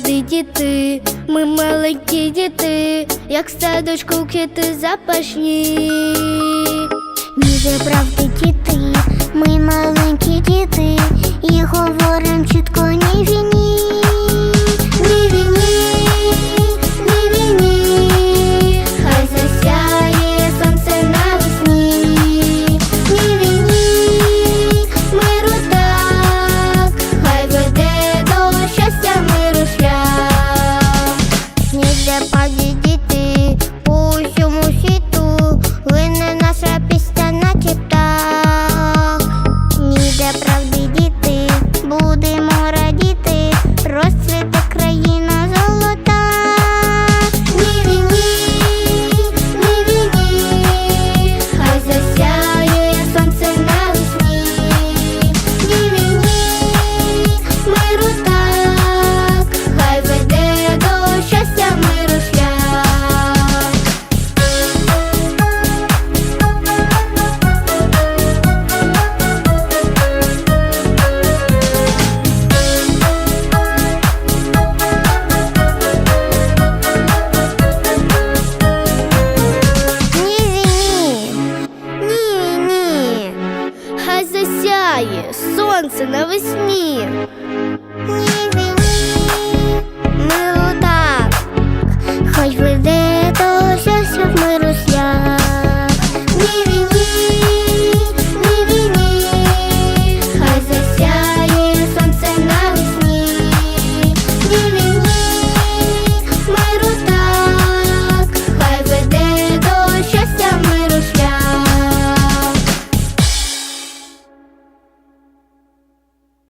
діти, ми маленькі діти, як в садочку квіти запашні. Ніде правди Ніде правді діти, по усьому світу Лине наша пісня наче птах Ніде правди будемо засяє сонце навесні. ні війні, миру так, хай веде